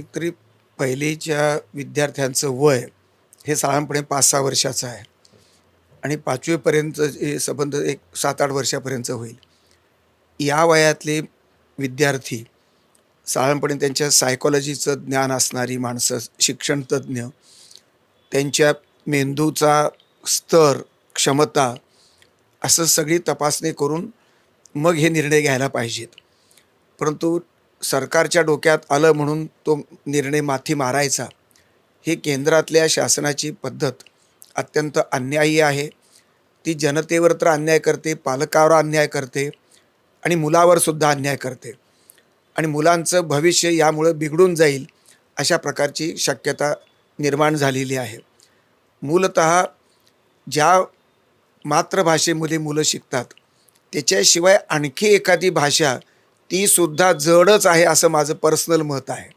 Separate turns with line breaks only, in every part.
एकतरी पहिलीच्या विद्यार्थ्यांचं वय हे साधारणपणे पाच सहा वर्षाचं आहे. आणि पाचवीपर्यंत हे संबंध एक सात आठ वर्षापर्यंत होईल. या वयातले विद्यार्थी साधारणपणे त्यांच्या सायकॉलॉजीचं ज्ञान असणारी माणसं शिक्षणतज्ज्ञ त्यांच्या मेंदूचा स्तर क्षमता असं सगळी तपासणी करून मग हे निर्णय घ्यायला पाहिजेत. परंतु सरकारच्या डोक्यात आलं म्हणून तो निर्णय माथी मारायचा. ही केंद्रातल्या शासनाची पद्धत अत्यंत अन्यायी आहे. ती जनतेवर तर अन्याय करते पालकावर अन्याय करते आणि मुलावर सुद्धा अन्याय करते. आणि मुलांचं भविष्य यामुळं बिघडून जाईल अशा प्रकारची शक्यता निर्माण झालेली आहे. मूलत ज्या मातृभाषेमध्ये मुलं शिकतात त्याच्याशिवाय आणखी एखादी भाषा ती सुद्धा जडच आहे असं माझं पर्सनल मत आहे.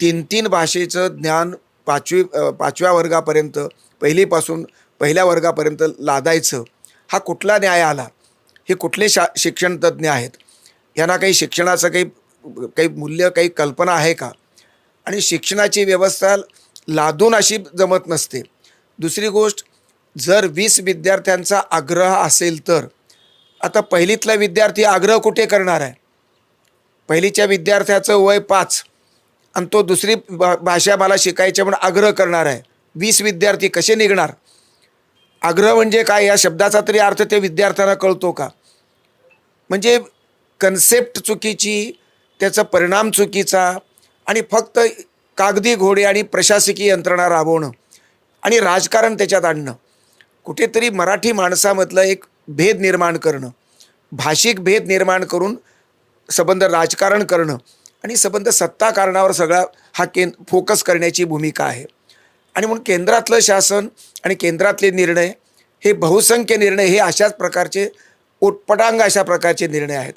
तीन तीन भाषेचं ज्ञान पाचवी पाचव्या वर्गापर्यंत पहिलीपासून पहिल्या वर्गापर्यंत लादायचं हा कुठला न्याय आला? हे कुठले शा शिक्षणतज्ज्ञ आहेत? यांना काही शिक्षणाचं काही काही मूल्य काही कल्पना आहे का? आणि शिक्षणाची व्यवस्था लादून अशी जमत नसते. दुसरी गोष्ट जर वीस विद्यार्थ्यांचा आग्रह असेल तर आता पहिलीतला विद्यार्थी आग्रह कुठे करणार आहे? पहिलीच्या विद्यार्थ्याचं वय पाच आणि तो दुसरी भा भाषा मला शिकायची म्हणून आग्रह करणार आहे. वीस विद्यार्थी कसे निघणार? आग्रह म्हणजे काय? या शब्दाचा तरी अर्थ त्या विद्यार्थ्यांना कळतो का? म्हणजे कन्सेप्ट चुकीची त्याचा परिणाम चुकीचा आणि फक्त कागदी घोडे आणि प्रशासकीय यंत्रणा राबवणं आणि राजकारण त्याच्यात आणणं. कुठेतरी मराठी माणसामधलं एक भेद निर्माण करणं भाषिक भेद निर्माण करून संबंध राजकारण करणं आणि संबंध सत्ता कारणावर सगळा हा कें फोकस करण्याची भूमिका आहे. आणि म्हणून केंद्रातलं शासन आणि केंद्रातले निर्णय हे बहुसंख्य निर्णय हे अशाच प्रकारचे उटपटांग अशा प्रकारचे निर्णय आहेत.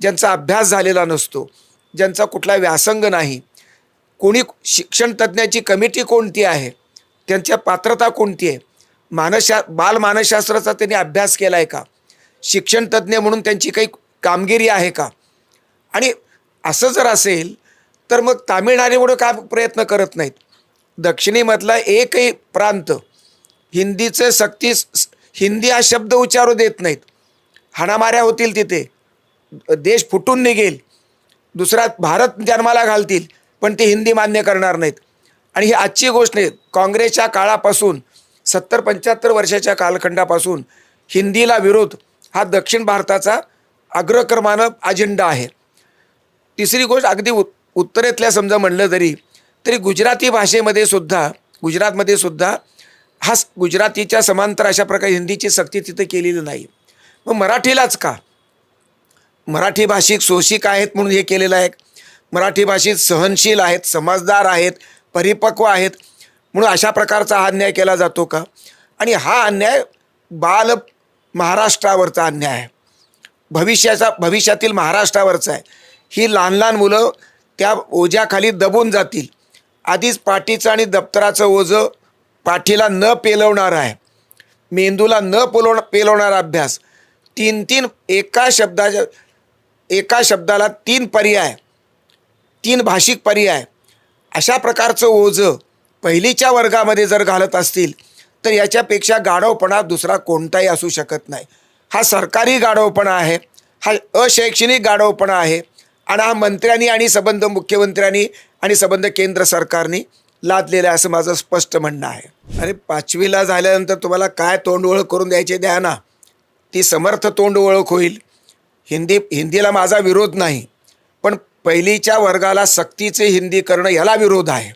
ज्यांचा अभ्यास झालेला नसतो ज्यांचा कुठला व्यासंग नाही कोणी शिक्षण तज्ज्ञाची कमिटी कोणती आहे त्यांच्या पात्रता कोणती आहे मानसशा बालमानसशास्त्राचा त्यांनी अभ्यास केला आहे का? शिक्षण तज्ज्ञ म्हणून त्यांची काही कामगिरी आहे का? आणि असं जर असेल तर मग तामिळनाडूमुळे का प्रयत्न करत नाहीत? दक्षिणेमधला एकही प्रांत हिंदीचं सक्ती हिंदी हा शब्द उच्चारू देत नाहीत. हाणामाऱ्या होतील तिथे. देश फुटून निघेल. दुसरा भारत जन्माला घालतील पण ते हिंदी मान्य करणार नाहीत. आणि ही आजची गोष्ट नाही काँग्रेसच्या काळापासून सत्तर पंच्याहत्तर वर्षाच्या कालखंडापासून हिंदीला विरोध हा दक्षिण भारताचा अग्रक्रमानं अजेंडा आहे. तिसरी गोष्ट अगदी उत उत्तरेतल्या समजा म्हणलं तरी तरी गुजराती भाषेमध्ये सुद्धा गुजरातमध्ये सुद्धा हा स- गुजरातीच्या समांतर अशा प्रकारे हिंदीची सक्ती तिथं केलेली नाही. मग मराठीलाच का? मराठी भाषिक सोशिक आहेत म्हणून हे केलेलं आहे. मराठी भाषिक सहनशील आहेत समजदार आहेत परिपक्व आहेत. म्हणून अशा प्रकारचा हा अन्याय केला जातो का? आणि हा अन्याय बाल महाराष्ट्रावरचा अन्याय आहे. भविष्याचा भविष्यातील महाराष्ट्रावरचा आहे. ही लहान लहान मुलं त्या ओझ्याखाली दबून जातील. आधीच पाठीचं आणि दप्तराचं ओझं पाठीला न पेलवणार आहे. मेंदूला न पोलव पेलवणारा अभ्यास. तीन तीन एका शब्दाच्या एका शब्दाला तीन पर्याय. तीन भाषिक पर्याय. अशा प्रकारचं ओझं पहिलीच्या वर्गामध्ये जर घालत असतील तर याच्यापेक्षा गाढवपणा दुसरा कोणताही असू शकत नाही. हा सरकारी गाढवपणा आहे हा अशैक्षणिक गाढवपणा आहे आणि हा मंत्र्यांनी आणि संबंध मुख्यमंत्र्यांनी आणि संबंध केंद्र सरकारने लादलेला आहे असं माझं स्पष्ट म्हणणं आहे. अरे पाचवीला झाल्यानंतर तुम्हाला काय तोंडओळख करून द्यायची द्या ना. ती समर्थ तोंडओळख होईल. हिंदी हिंदीला माझा विरोध नाही पण पहिलीच्या वर्गाला सक्तीचे हिंदी करणं याला विरोध आहे.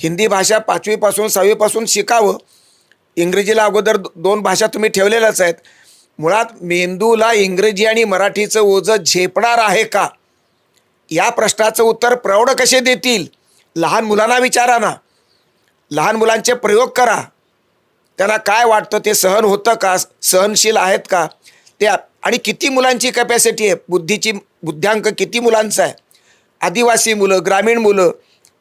हिंदी भाषा पाचवीपासून सहावीपासून शिकावं. इंग्रजीला अगोदर दोन भाषा तुम्ही ठेवलेल्याच आहेत. मुळात मेंदूला इंग्रजी आणि मराठीचं ओझं झेपणार आहे का? या प्रश्नाचं उत्तर प्रौढ कसे देतील? लहान मुलांना विचारा ना. लहान मुलांचे प्रयोग करा. त्यांना काय वाटतं ते सहन होतं का? सहनशील आहेत का? ते आणि किती मुलांची कॅपॅसिटी आहे? बुद्धीची बुद्ध्यांक किती मुलांचा आहे? आदिवासी मुलं ग्रामीण मुलं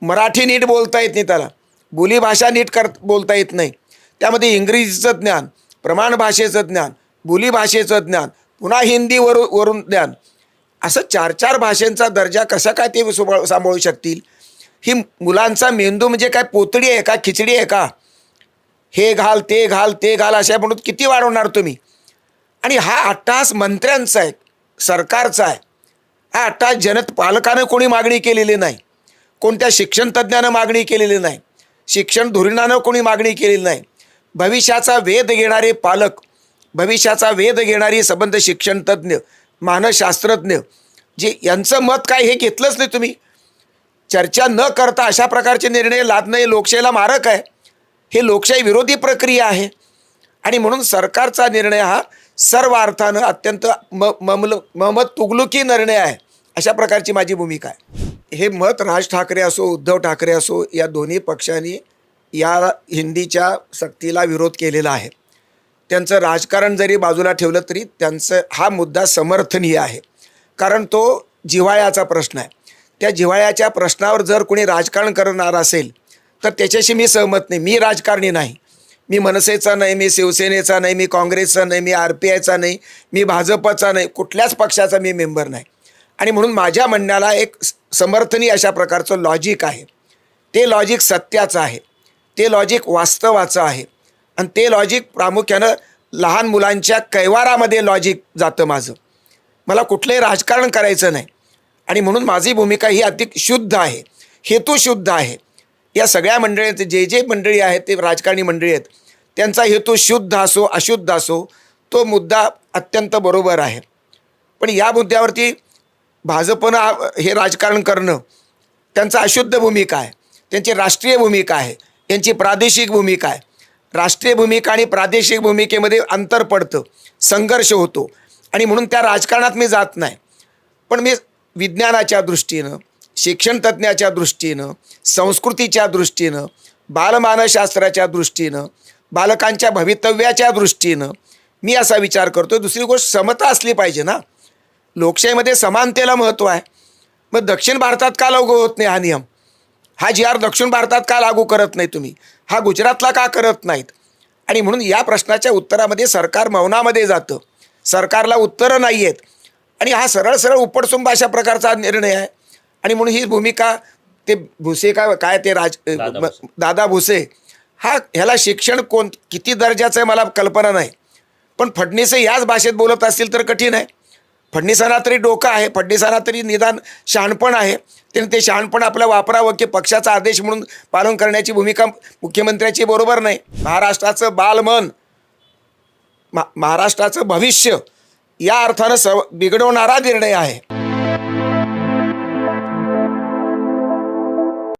मराठी नीट बोलता येत नाही त्याला. बोलीभाषा नीट कर बोलता येत नाही. त्यामध्ये इंग्रजीचं ज्ञान प्रमाण भाषेचं ज्ञान बोलीभाषेचं ज्ञान पुन्हा हिंदीवर वरून ज्ञान. असं चार चार भाषांचा दर्जा कसा काय ते सांभाळू शकतील? ही मुलांचा मेंदू म्हणजे काय पोतडी आहे का खिचडी आहे का? हे घाल ते घाल ते घाल अशा म्हणून किती वाढवणार तुम्ही? आणि हा अट्टास मंत्र्यांचा आहे सरकारचा आहे. हा अट्टास जनत पालकानं कोणी मागणी केलेली नाही. कोणत्या शिक्षण तज्ज्ञानं मागणी केलेली नाही? शिक्षण धोरणानं कोणी मागणी केलेली नाही? भविष्याचा वेध घेणारे पालक भविष्याचा वेध घेणारी संबंध शिक्षण तज्ज्ञ मानसशास्त्रज्ञ जे यांचं मत काय हे घेतलंच नाही तुम्ही. चर्चा न करता अशा प्रकारचे निर्णय लादणं हे लोकशाहीला मारक आहे. हे लोकशाही विरोधी प्रक्रिया आहे. आणि म्हणून सरकारचा निर्णय हा सर्व अर्थानं अत्यंत म ममल महमद तुगलुकी निर्णय आहे. अशा प्रकारची माझी भूमिका आहे. हे मत राज ठाकरे असो उद्धव ठाकरे असो या दोन्ही पक्षांनी या हिंदीच्या सक्तीला विरोध केलेला आहे. त्यांचं राजकारण जरी बाजूला ठेवलं तरी त्यांचं हा मुद्दा समर्थनीय आहे. कारण तो जिव्हाळ्याचा प्रश्न आहे. त्या जिव्हाळ्याच्या प्रश्नावर जर कोणी राजकारण करणार असेल तर त्याच्याशी मी सहमत नाही. मी राजकारणी नाही. मी मनसेचा नाही मी शिवसेनेचा नाही मी काँग्रेसचा नाही मी आर पी आयचा नाही मी भाजपचा नाही कुठल्याच पक्षाचा मी मेंबर नाही. आणि म्हणून माझ्या म्हणण्याला एक स- समर्थनीय अशा प्रकारचं लॉजिक आहे. ते लॉजिक सत्याचं आहे. ते लॉजिक वास्तवाचं आहे. आणि ते लॉजिक प्रामुख्यानं लहान मुलांच्या कैवारामध्ये लॉजिक जातं माझं. मला कुठलंही राजकारण करायचं नाही. आणि म्हणून माझी भूमिका ही अति शुद्ध आहे. हेतू शुद्ध आहे. या सगळ्या मंडळीत जे जे मंडळी आहेत ते राजकारणी मंडळी आहेत त्यांचा हेतू शुद्ध असो अशुद्ध असो तो मुद्दा अत्यंत बरोबर आहे. पण या मुद्द्यावरती भाजपनं हे राजकारण करणं त्यांचा अशुद्ध भूमिका आहे. त्यांची राष्ट्रीय भूमिका आहे. त्यांची प्रादेशिक भूमिका आहे. राष्ट्रीय भूमिका आणि प्रादेशिक भूमिकेमध्ये अंतर पडतं संघर्ष होतो. आणि म्हणून त्या राजकारणात मी जात नाही. पण मी विज्ञानाच्या दृष्टीनं शिक्षणतज्ज्ञाच्या दृष्टीनं संस्कृतीच्या दृष्टीनं बालमानसशास्त्राच्या दृष्टीनं बालकांच्या भवितव्याच्या दृष्टीनं मी असा विचार करतो दुसरी गोष्ट समता असली पाहिजे ना. लोकशाहीमध्ये समानतेला महत्त्व आहे. मग दक्षिण भारतात का लागू होत नाही हा नियम? हा जी आर दक्षिण भारतात का लागू करत नाही तुम्ही? हा गुजरातला का करत नाहीत? आणि म्हणून या प्रश्नाच्या उत्तरामध्ये सरकार मौनामध्ये जातं. सरकारला उत्तरं नाही आहेत आणि हा सरळ सरळ उपटसुंब अशा प्रकारचा निर्णय आहे. आणि म्हणून ही भूमिका ते भुसे काय काय ते राज दादा भुसे. हा ह्याला शिक्षण कोण किती दर्जाचं आहे मला कल्पना नाही. पण फडणीस याच भाषेत बोलत असतील तर कठीण आहे. फडणीसांना तरी डोकं आहे फडणीसांना तरी निदान शहाणपण आहे. त्याने ते शहाणपण आपलं वापरावं की पक्षाचा आदेश म्हणून पालन करण्याची भूमिका मुख्यमंत्र्याची बरोबर नाही. महाराष्ट्राचं बालमन मा महाराष्ट्राचं भविष्य या अर्थानं स बिघडवणारा निर्णय आहे.